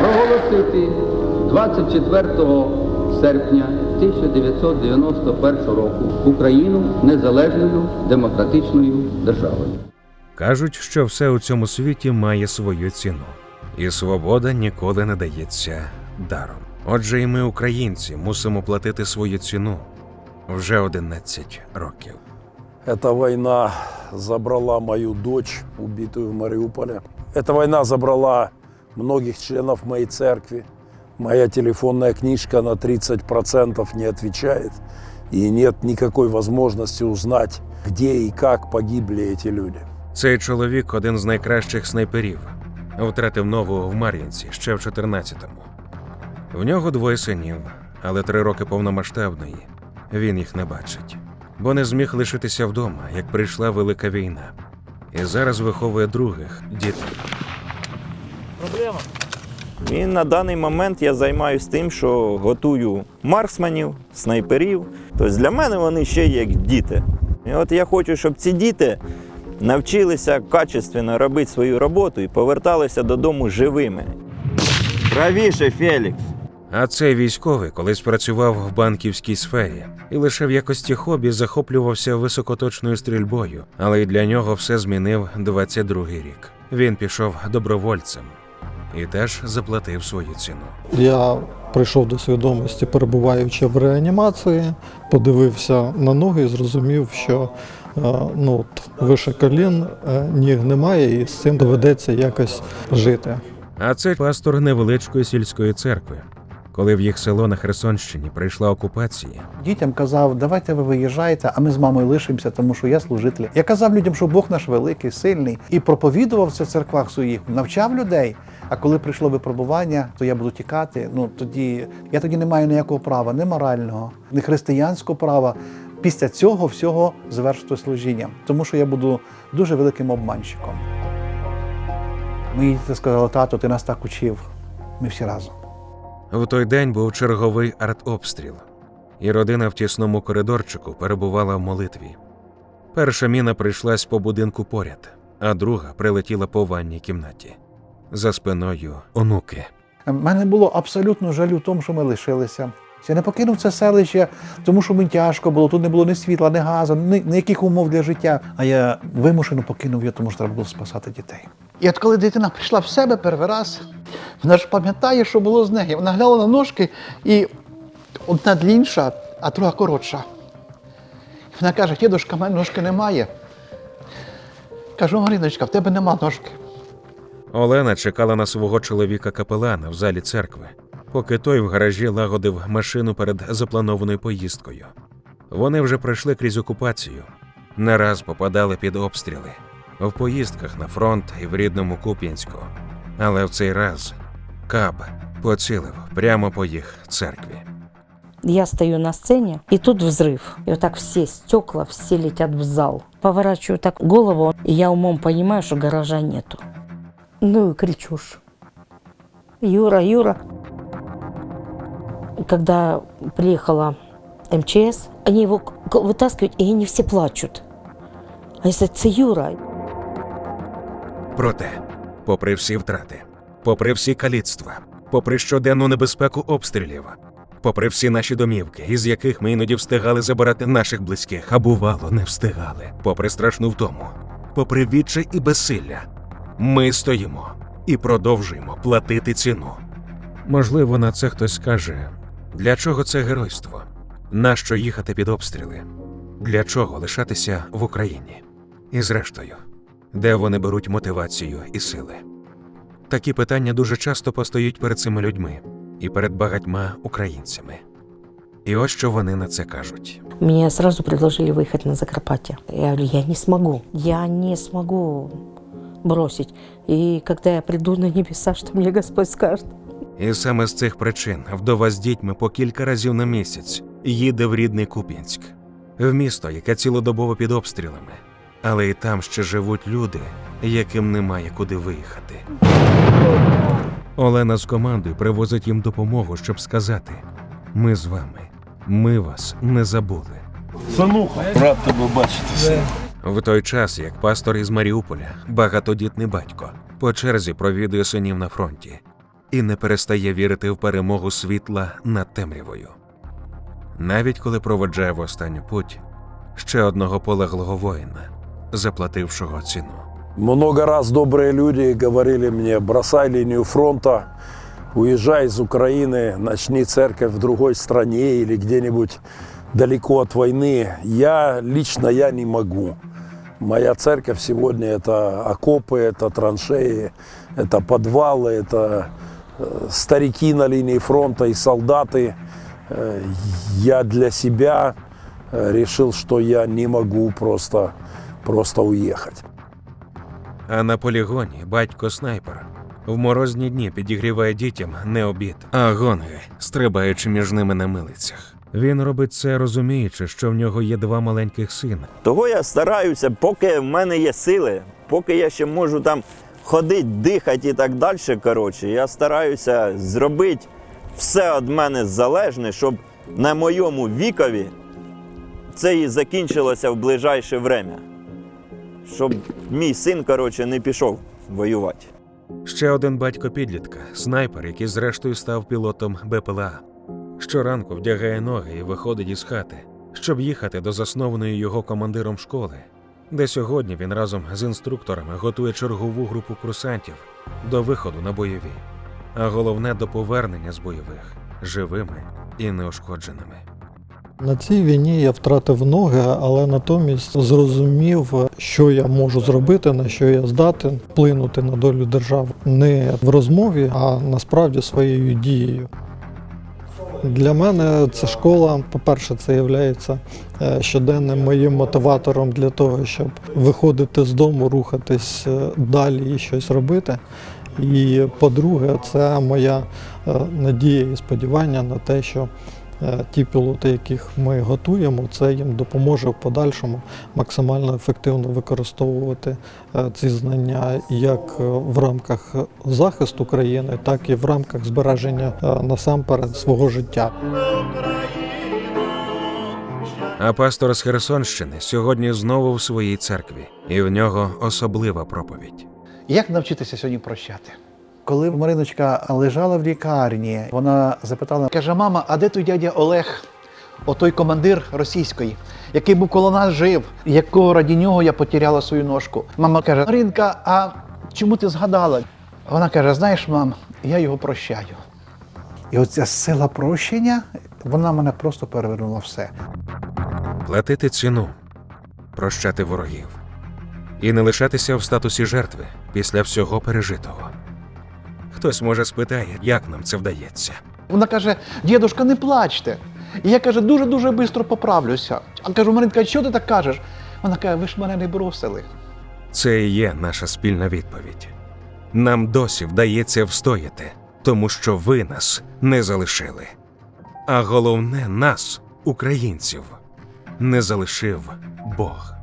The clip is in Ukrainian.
проголосити 24 серпня 1991 року Україну незалежною демократичною державою. Кажуть, що все у цьому світі має свою ціну, і свобода ніколи не дається даром. Отже, і ми, українці, мусимо платити свою ціну вже 11 років. Эта война забрала мою дочь, убитую в Мариуполе. Эта война забрала многих членов моей церкви. Моя телефонная книжка на 30% не отвечает. И нет никакой возможности узнать, где и как погибли эти люди. Цей чоловік один з найкращих снайперів. Втратив ногу в Мар'їнці ще в 14-му. В нього двоє синів, але три роки повномасштабної він їх не бачить, бо не зміг лишитися вдома, як прийшла велика війна, і зараз виховує других дітей. І на даний момент я займаюся тим, що готую марксманів, снайперів. Тобто для мене вони ще як діти. І от я хочу, щоб ці діти навчилися качественно робити свою роботу і поверталися додому живими. Правіше, Фелікс. А цей військовий колись працював в банківській сфері і лише в якості хобі захоплювався високоточною стрільбою, але й для нього все змінив 22-й рік. Він пішов добровольцем і теж заплатив свою ціну. Я прийшов до свідомості, перебуваючи в реанімації, подивився на ноги і зрозумів, що е, ну, от, вище колін е, ніг немає, і з цим доведеться якось жити. А це пастор невеличкої сільської церкви. Коли в їх село на Херсонщині прийшла окупація, Дітям казав, давайте ви виїжджаєте, а ми з мамою лишимося, тому що я служитель. Я казав людям, що Бог наш великий, сильний, і проповідував це в церквах своїх, навчав людей. А коли прийшло випробування, то я буду тікати. Ну тоді я тоді не маю ніякого права, ні морального, ні християнського права. Після цього всього завершити служіння, тому що я буду дуже великим обманщиком. Мої діти сказали, тато, ти нас так учив. Ми всі разом. в той день був черговий артобстріл, і родина в тісному коридорчику перебувала в молитві. Перша міна прийшлась по будинку поряд, а друга прилетіла по ванній кімнаті. За спиною онуки. У мене було абсолютно жалю в тому, що ми лишилися. Я не покинув це селище, тому що мені тяжко було. Тут не було ні світла, ні газу, ні, ніяких умов для життя. А я вимушено покинув його, тому що треба було спасати дітей. І от коли дитина прийшла в себе перший раз, вона ж пам'ятає, що було з нею. Вона глянула на ножки і одна длінша, а друга коротша. Вона каже: дідушка, в мене ножки немає. Кажу, Маріночка, в тебе нема ножки. Олена чекала на свого чоловіка капелана в залі церкви, поки той в гаражі лагодив машину перед запланованою поїздкою. Вони вже пройшли крізь окупацію, не раз попадали під обстріли в поїздках на фронт і в рідному Куп'янську. Але в цей раз каб поцілив прямо по їх церкві. Я стою на сцене, и тут взрыв. И вот так стекла, все летят в зал. Поворачиваю так голову, и я умом понимаю, что гаража нету. Ну кричу ж. Юра, Юра. Когда приехала МЧС, они его вытаскивают, и они все плачут. А если это Юра, Проте, попри всі втрати, попри всі каліцтва, попри щоденну небезпеку обстрілів, попри всі наші домівки, із яких ми іноді встигали забирати наших близьких, а бувало, не встигали, попри страшну втому, попри відчай і безсилля, ми стоїмо і продовжуємо платити ціну. Можливо, на це хтось скаже: для чого це геройство? Нащо їхати під обстріли? Для чого лишатися в Україні? І зрештою, де вони беруть мотивацію і сили? Такі питання дуже часто постають перед цими людьми і перед багатьма українцями. І ось що вони на це кажуть. мне сразу предложили выехать на Закарпатье. Я говорю, я не смогу, я не смогу бросить. И когда я приду на небеса, что мне Господь скажет? І саме з цих причин вдова з дітьми по кілька разів на місяць їде в рідний Куп'янськ, в місто, яке цілодобово під обстрілами, але і там ще живуть люди, яким немає куди виїхати. Олена з командою привозить їм допомогу, щоб сказати: ми з вами, ми вас не забули. Сануха, рад тебе бачити. В той час, як пастор із Маріуполя, багатодітний батько, по черзі провідує синів на фронті. і не перестає вірити в перемогу світла над темрявою. Навіть коли проведжає в останню путь ще одного полеглого воїна, заплатившого ціну. Много раз добрые люди говорили мне, бросай линию фронта, уезжай из Украины, начни церковь в другой стране или где-нибудь далеко от войны. Я лично я не могу. Моя церковь сегодня это окопы, это траншеи, это подвалы, это э, старики на линии фронта и солдаты. Э, Я для себя э, решил, что я не могу просто, просто уехать. А на полігоні батько снайпер в морозні дні підігріває дітям не обід, а гонги, стрибаючи між ними на милицях. Він робить це, розуміючи, що в нього є два маленьких сина. Того я стараюся, поки в мене є сили, поки я ще можу там ходити, дихати і так далі. Коротше, я стараюся зробити все від мене залежне, щоб на моєму вікові це і закінчилося в ближайше время. Щоб мій син, коротше, не пішов воювати. Ще один батько підлітка, снайпер, який зрештою став пілотом БПЛА. Щоранку вдягає ноги і виходить із хати, щоб їхати до заснованої його командиром школи, де сьогодні він разом з інструкторами готує чергову групу курсантів до виходу на бойові, а головне до повернення з бойових живими і неушкодженими. На цій війні я втратив ноги, але натомість зрозумів, що я можу зробити, на що я здатен вплинути на долю держав не в розмові, а насправді своєю дією. Для мене ця школа, по-перше, це є щоденним моїм мотиватором для того, щоб виходити з дому, рухатись е, далі і щось робити. І по-друге, це моя е, надія і сподівання на те, що е, ті пілоти, яких ми готуємо, це їм допоможе в подальшому максимально ефективно використовувати е, ці знання як е, в рамках захисту країни, так і в рамках збереження е, насамперед свого життя. А пастор з Херсонщини сьогодні знову в своїй церкві, і в нього особлива проповідь. Як навчитися сьогодні прощати? Коли Мариночка лежала в лікарні, вона запитала, каже: мама, а де той дядя Олег, отой командир російської, який був коло нас жив, якого раді нього я потеряла свою ножку. Мама каже: Маринка, а чому ти згадала? Вона каже: знаєш, мам, я його прощаю. І оця сила прощення, вона мене просто перевернула все. платити ціну, прощати ворогів і не лишатися в статусі жертви після всього пережитого. Хтось може спитає, як нам це вдається. Вона каже: дідушка, не плачте. І я каже, дуже-дуже швидко поправлюся. А кажу, Маринка, що ти так кажеш? Вона каже, ви ж мене не бросили. Це і є наша спільна відповідь. Нам досі вдається встояти, тому що ви нас не залишили. А головне, нас, українців, не залишив Бог.